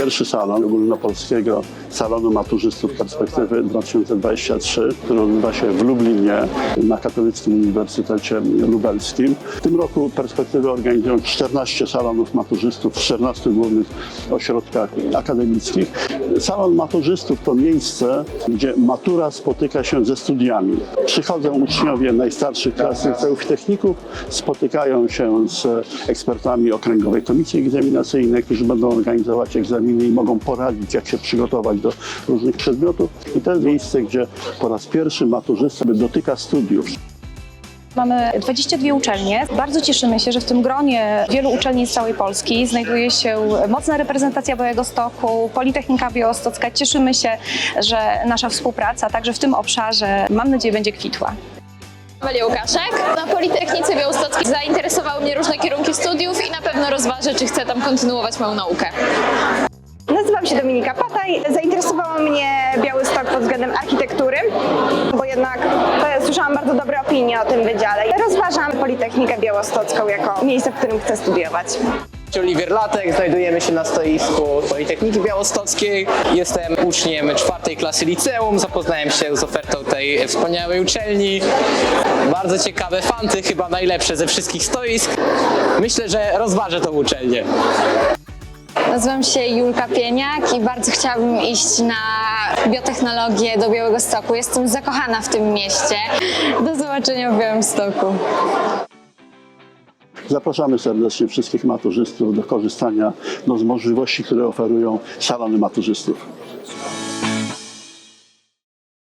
pierwszy salon ogólnopolskiego salonu maturzystów perspektywy 2023, który odbywa się w Lublinie na Katolickim Uniwersytecie Lubelskim. W tym roku perspektywy organizują 14 salonów maturzystów w 14 głównych ośrodkach akademickich. Salon maturzystów to miejsce, gdzie matura spotyka się ze studiami. Przychodzą uczniowie najstarszych klas liceów techników, spotykają się z ekspertami Okręgowej Komisji Egzaminacyjnej, którzy będą organizować egzaminy i mogą poradzić, jak się przygotować do różnych przedmiotów. I to jest miejsce, gdzie po raz pierwszy maturzysta dotyka studiów. Mamy 22 uczelnie. Bardzo cieszymy się, że w tym gronie wielu uczelni z całej Polski znajduje się mocna reprezentacja Białegostoku, Politechnika Białostocka. Cieszymy się, że nasza współpraca także w tym obszarze, mam nadzieję, będzie kwitła. Ewelii Łukaszek. Na Politechnice Białostockiej zainteresowały mnie różne kierunki studiów i na pewno rozważę, czy chcę tam kontynuować moją naukę. Nazywam się Dominika Pataj. Zainteresował mnie Białystok pod względem architektury, bo jednak e, słyszałam bardzo dobre opinie o tym wydziale. Rozważam Politechnikę Białostocką jako miejsce, w którym chcę studiować. Oliwier Latek, znajdujemy się na stoisku Politechniki Białostockiej. Jestem uczniem czwartej klasy liceum, zapoznałem się z ofertą tej wspaniałej uczelni. Bardzo ciekawe fanty, chyba najlepsze ze wszystkich stoisk. Myślę, że rozważę tą uczelnię. Nazywam się Julka Pieniak i bardzo chciałabym iść na biotechnologię do Białegostoku. Jestem zakochana w tym mieście. Do zobaczenia w Białymstoku. Zapraszamy serdecznie wszystkich maturzystów do korzystania no, z możliwości, które oferują salony maturzystów.